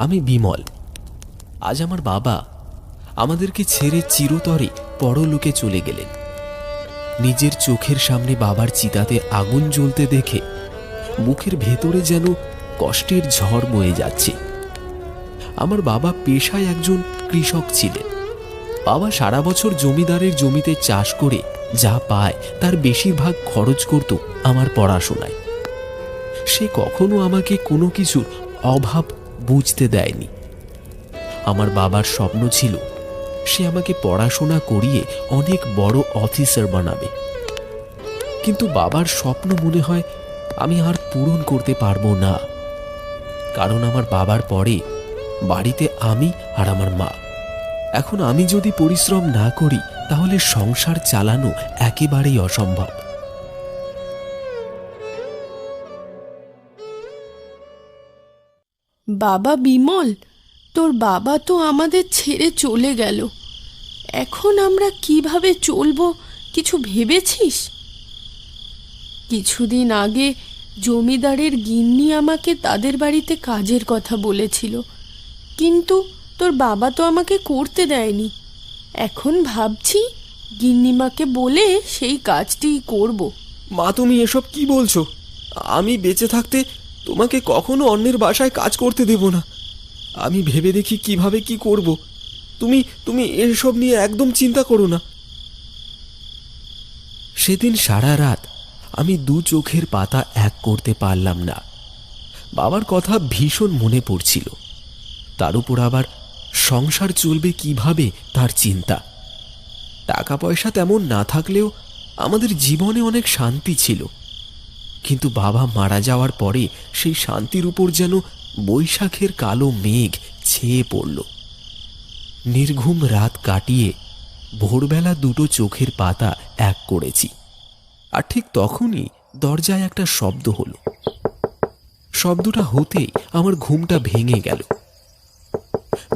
আমি বিমল। আজ আমার বাবা আমাদেরকে ছেড়ে চিরতরে পরলোকে চলে গেলেন। নিজের চোখের সামনে বাবার চিতাতে আগুন জ্বলতে দেখে মুখের ভেতরে যেন কষ্টের ঝড় বয়ে যাচ্ছে। আমার বাবা পেশায় একজন কৃষক ছিলেন। বাবা সারা বছর জমিদারের জমিতে চাষ করে যা পায় তার বেশিরভাগ খরচ করত আমার পড়াশোনায়। সে কখনো আমাকে কোনো কিছুর অভাব বুঝতে দেয়নি। আমার বাবার স্বপ্ন ছিল, সে আমাকে পড়াশোনা করিয়ে অনেক বড় অফিসার বানাবে। কিন্তু বাবার স্বপ্ন মনে হয়, আমি আর পূরণ করতে পারব না। কারণ আমার বাবার পরে বাড়িতে আমি আর আমার মা। এখন আমি যদি পরিশ্রম না করি, তাহলে সংসার চালানো একেবারেই অসম্ভব। বাবা বিমল, তোর বাবা তো আমাদের ছেড়ে চলে গেল। এখন আমরা কীভাবে চলবো, কিছু ভেবেছিস? কিছুদিন আগে জমিদারের গিন্নি আমাকে তাদের বাড়িতে কাজের কথা বলেছিল। কিন্তু তোর বাবা তো আমাকে করতে দেয়নি। এখন ভাবছি গিন্নিমাকে বলে সেই কাজটি করব। মা, তুমি এসব কি বলছো? আমি বেঁচে থাকতে তোমাকে কখনো অন্যের বাসায় কাজ করতে দেব না। আমি ভেবে দেখি কীভাবে কি করব। তুমি তুমি এসব নিয়ে একদম চিন্তা করো না। সেদিন সারা রাত আমি দু চোখের পাতা এক করতে পারলাম না। বাবার কথা ভীষণ মনে পড়ছিল। তার উপর আবার সংসার চলবে কীভাবে তার চিন্তা। টাকা পয়সা তেমন না থাকলেও আমাদের জীবনে অনেক শান্তি ছিল। কিন্তু বাবা মারা যাওয়ার পরে সেই শান্তির উপর যেন বৈশাখের কালো মেঘ ছেয়ে পড়ল। নির্ঘুম রাত কাটিয়ে ভোরবেলা দুটো চোখের পাতা এক করেছি। আর ঠিক তখনই দরজায় একটা শব্দ হলো। শব্দটা হতেই আমার ঘুমটা ভেঙে গেল।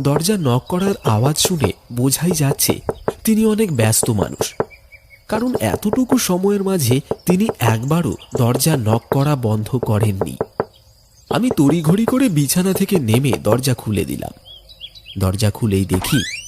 দরজা নক করার আওয়াজ শুনে বোঝাই যাচ্ছে তিনি অনেক ব্যস্ত মানুষ। কারণ এতটুকু সময়ের মাঝে তিনি একবারও দরজা নক করা বন্ধ করেননি। আমি তড়িঘড়ি করে বিছানা থেকে নেমে দরজা খুলে দিলাম। দরজা খুলেই দেখি